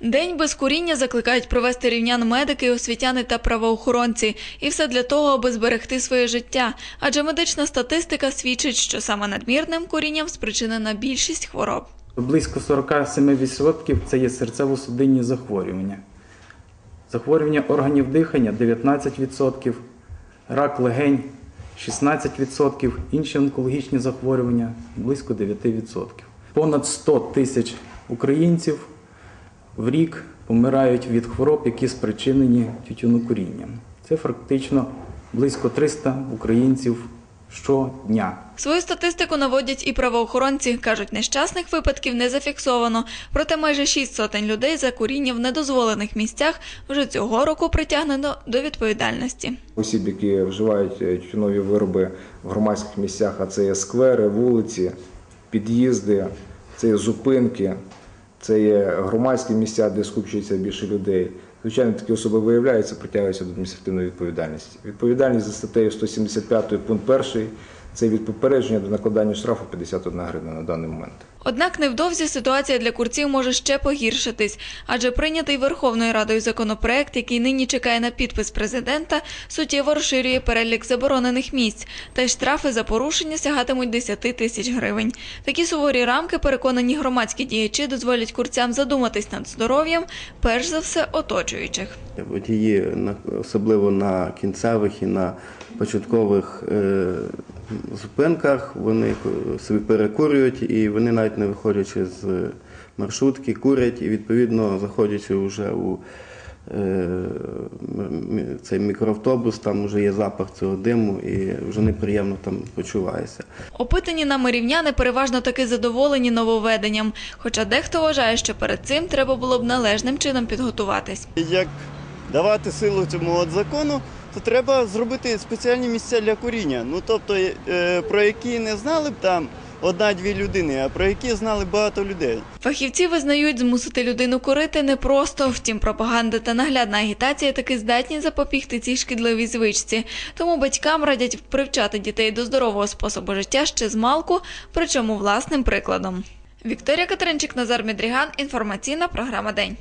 День без куріння закликають провести рівнян медики, освітяни та правоохоронці. І все для того, аби зберегти своє життя. Адже медична статистика свідчить, що саме надмірним курінням спричинена більшість хвороб. Близько 47% це є серцево-судинні захворювання. Захворювання органів дихання 19%, рак легень 16%, інші онкологічні захворювання близько 9%. Понад 100 тисяч українців в рік помирають від хвороб, які спричинені тютюнокурінням. Це фактично близько 300 українців щодня. Свою статистику наводять і правоохоронці. Кажуть, нещасних випадків не зафіксовано. Проте майже шість сотень людей за куріння в недозволених місцях вже цього року притягнено до відповідальності. осіб, які вживають е, тютюнові вироби в громадських місцях, а це є сквери, вулиці, під'їзди, це є зупинки, це є громадські місця, де скупчується більше людей. Звичайно, такі особи виявляються, притягуються до адміністративної відповідальності. Відповідальність за статтею 175 пункт 1 це від попередження до накладання штрафу 51 гривня на даний момент. Однак невдовзі ситуація для курців може ще погіршитись, адже прийнятий Верховною Радою законопроект, який нині чекає на підпис президента, суттєво розширює перелік заборонених місць, та й штрафи за порушення сягатимуть 10 тисяч гривень. Такі суворі рамки, переконані громадські діячі, дозволять курцям задуматись над здоров'ям, перш за все оточуючих. Водії, на- особливо на кінцевих і на початкових е, зупинках, вони собі перекурюють і вони навіть не виходячи з маршрутки, курять і відповідно заходячи вже у е, цей мікроавтобус, там вже є запах цього диму і вже неприємно там почуваєшся. Опитані нами рівняни переважно таки задоволені нововведенням, хоча дехто вважає, що перед цим треба було б належним чином підготуватись. Як давати силу цьому от закону, то треба зробити спеціальні місця для куріння. Ну тобто, е, про які не знали б там одна-дві людини, а про які знали багато людей. Фахівці визнають, змусити людину курити непросто. Втім, пропаганда та наглядна агітація таки здатні запобігти цій шкідливій звичці. Тому батькам радять привчати дітей до здорового способу життя ще з малку, причому власним прикладом. Вікторія Катеринчик, Назар Медріган. Інформаційна програма День.